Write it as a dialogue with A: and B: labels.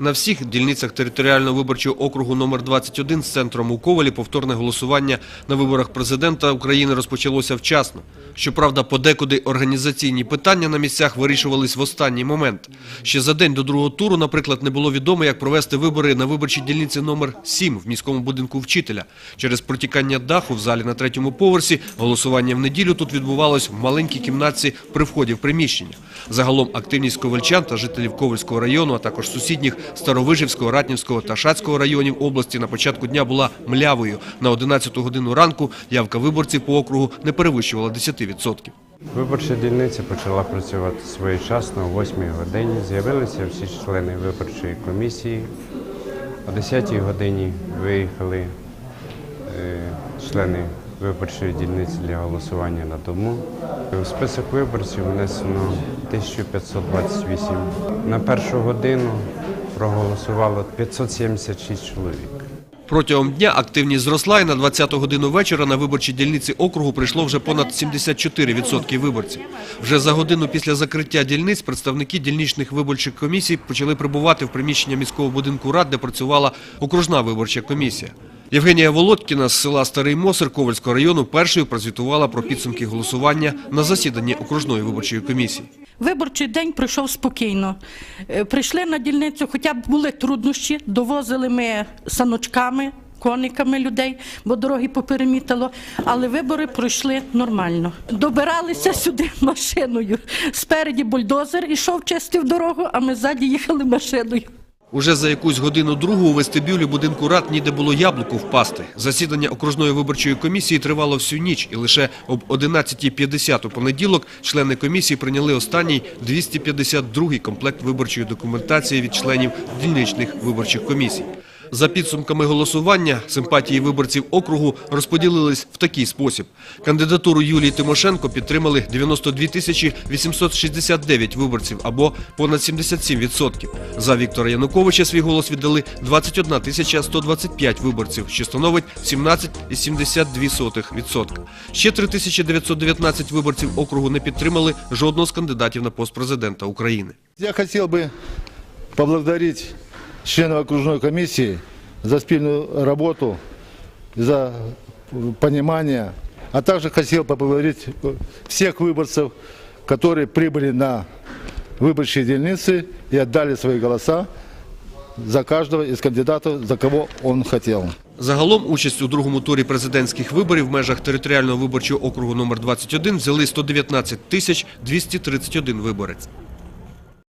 A: На всіх дільницях територіального виборчого округу номер 21 з центром у Ковалі повторне голосування на виборах президента України розпочалося вчасно. Щоправда, подекуди організаційні питання на місцях вирішувались в останній момент. Ще за день до другого туру, наприклад, не було відомо, як провести вибори на виборчій дільниці номер 7 в міському будинку вчителя. Через протікання даху в залі на третьому поверсі голосування в неділю тут відбувалось в маленькій кімнатці при вході в приміщення. Загалом активність ковальчан та жителів Ковальського району, а також сусідніх Старовижівського, Ратнівського та Шацького районів області на початку дня була млявою. На 11 годину ранку явка виборців по округу не перевищувала 10%.
B: Виборча дільниця почала працювати своєчасно о 8 годині. З'явилися всі члени виборчої комісії. О 10 годині виїхали е, члени виборчої дільниці для голосування на дому. У список виборців внесено 1528. На першу годину проголосувало 576 чоловік.
A: Протягом дня активність зросла і на 20-ту годину вечора на виборчій дільниці округу прийшло вже понад 74% виборців. Вже за годину після закриття дільниць представники дільничних виборчих комісій почали прибувати в приміщення міського будинку рад, де працювала окружна виборча комісія. Євгенія Володькіна з села Старий Мосер Ковальського району першою прозвітувала про підсумки голосування на засіданні окружної виборчої комісії.
C: Виборчий день пройшов спокійно. Е, Прийшли на дільницю, хоча б були труднощі, довозили ми саночками, кониками людей, бо дороги поперемітало, але вибори пройшли нормально. Добиралися сюди машиною. Спереді бульдозер ішов, чистив дорогу, а ми ззаді їхали машиною.
A: Уже за якусь годину другу у вестибюлі будинку рад ніде було яблуку впасти. Засідання окружної виборчої комісії тривало всю ніч, і лише об 11.50 у понеділок члени комісії прийняли останній 252-й комплект виборчої документації від членів дільничних виборчих комісій. За підсумками голосування, симпатії виборців округу розподілились в такий спосіб. Кандидатуру Юлії Тимошенко підтримали 92 тисячі 869 виборців, або понад 77%. За Віктора Януковича свій голос віддали 21 тисяча 125 виборців, що становить 17,72%. Ще 3919 виборців округу не підтримали жодного з кандидатів на пост президента України.
D: Я хотел бы поблагодарить членов окружной комиссии за спільную работу, за понимание, а также хотел поблагодарить всех выборцев, которые прибыли на выборчие дельницы и отдали свои голоса за каждого из кандидатов, за кого он хотел.
A: Загалом участь у другому турі президентських виборів в межах територіального виборчого округу номер 21 взяли 119 тисяч 231 виборець.